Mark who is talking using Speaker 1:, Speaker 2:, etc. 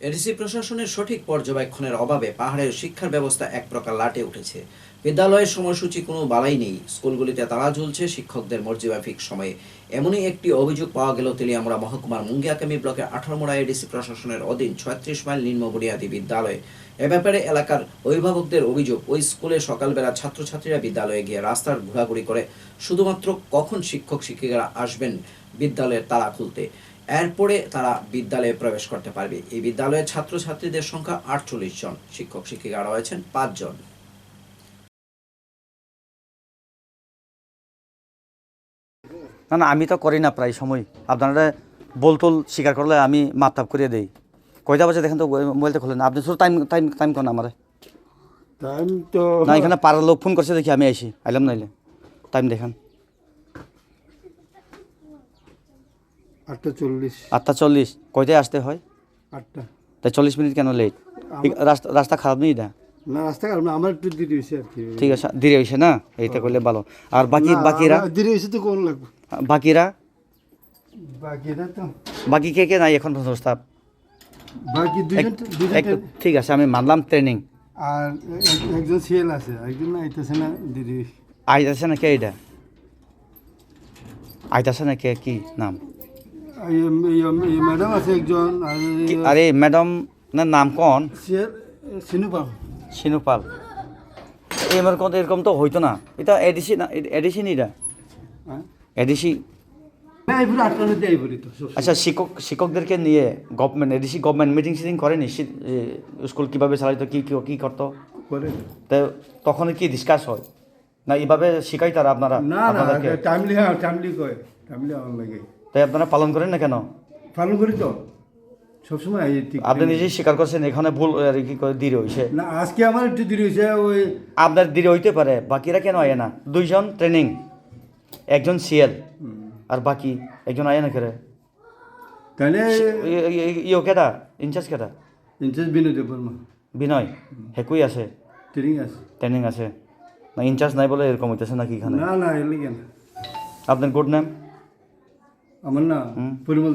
Speaker 1: ADC প্রশাসনের সঠিক পর্যবেক্ষণের অভাবে পাহাড়ের শিক্ষার ব্যবস্থা এক প্রকার লাটে উঠেছে। বিদ্যালয়ের সময়সূচি কোনো বালাই নেই। স্কুলগুলিতে তালা ঝুলছে, শিক্ষকদের মর্জিমাফিক সময়ে। এমনই একটি অভিযোগ পাওয়া গেল তেলিয়ামুড়া মহকুমার মুঙ্গিয়াকামি ব্লকের আঠারোমোড়া এডিসি প্রশাসনের অধীন ছয়ত্রিশ মাইল নিম্নবুনিয়াদী বিদ্যালয়ে। এ ব্যাপারে এলাকার অভিভাবকদের অভিযোগ, ওই স্কুলে সকালবেলা ছাত্রছাত্রীরা বিদ্যালয়ে গিয়ে রাস্তার ঘোরাঘুরি করে শুধুমাত্র কখন শিক্ষক শিক্ষিকারা আসবেন বিদ্যালয়ের তালা খুলতে। এরপরে তারা বিদ্যালয়ে প্রবেশ করতে পারবে। এই বিদ্যালয়ের ছাত্রছাত্রীদের সংখ্যা আটচল্লিশ জন, শিক্ষক শিক্ষিকা রয়েছেন পাঁচজন
Speaker 2: না না আমি তো করি না প্রায় সময়। আপনারা বলতল স্বীকার করলে আমি মাপতাপ করিয়ে দেই। কয়টা বাজে দেখেন তো মোবাইলটা খোলেন। আপনি শুধু টাইম টাইম টাইম কোন আমার।
Speaker 3: টাইম তো
Speaker 2: না এখানে পাড়ার লোক ফোন করছে দেখি আমি আইসি। আইলাম নাইলে। টাইম দেখান।
Speaker 3: আটটা চল্লিশ।
Speaker 2: আটটা চল্লিশ। কয়টায় আসতে হয়?
Speaker 3: আটটা।
Speaker 2: তাই চল্লিশ মিনিট কেন লেট রাস্তা রাস্তা খারাপ নেই
Speaker 3: না রাস্তা কারণ আমার একটু দেরি হয়েছে আর কি।
Speaker 2: ঠিক আছে দেরি হয়েছে না? এইটা করলে ভালো। আর বাকি বাকিরা?
Speaker 3: দেরি হয়েছে তো কোন লাগবে?
Speaker 2: বাকিরা?
Speaker 3: বাকিরা তো।
Speaker 2: বাকি কে কে? নাই এখন প্রস্তাব
Speaker 3: বাকি দুজন
Speaker 2: ঠিক আছে আমি মানলাম ট্রেনিং
Speaker 3: আর এক- একজন সিএল আছে একজন আইতেছে না হয়েছে।
Speaker 2: আইতাছে না কে এটা আইতাছে না কে কি নাম?
Speaker 3: ম্যাডাম আছে একজন আর
Speaker 2: ম্যাডাম না নাম কোন?
Speaker 3: সিএল সিনু পাল।
Speaker 2: সিনুপাল এরকম এরকম তো হইতো না। এটা এডিসি না এডিসি এটা এডিসি আচ্ছা শিক্ষক শিক্ষকদেরকে নিয়ে government ADC government meeting sitting করেনি স্কুল কীভাবে চালাইতো কী কী- কী করতো?
Speaker 3: করে।
Speaker 2: তো তখন কি ডিসকাস হয়? না এইভাবে শিখাই তারা আপনারা
Speaker 3: টাইমলি হ্যাঁ টাইমলি কয় টাইমলি লাগে।
Speaker 2: তাই আপনারা পালন করেন না কেন?
Speaker 3: পালন করি তো। সবসময়
Speaker 2: আপনি নিজেই স্বীকার করছেন এখানে ভুল আর কি করে দেরি হয়েছে
Speaker 3: না আজকে আমার একটু দেরি হয়েছে ওই
Speaker 2: আপনার দেরি হইতে পারে বাকিরা কেন আয় না? দুইজন ট্রেনিং একজন সিএল আর বাকি একজন আয় না করে।
Speaker 3: তাহলে
Speaker 2: ইয়ে কেটা ইনচার্জ কেটা
Speaker 3: ইনচার্জ বিনোদ বর্মা।
Speaker 2: বিনয় হেকুই আছে।
Speaker 3: ট্রেনিং আছে।
Speaker 2: ট্রেনিং আছে। না ইনচার্জ নাই বলে এরকম হইতেছে নাকি এখানে?
Speaker 3: না না এলি কেন
Speaker 2: আপনার গুড নেম
Speaker 3: আমার না পরিমল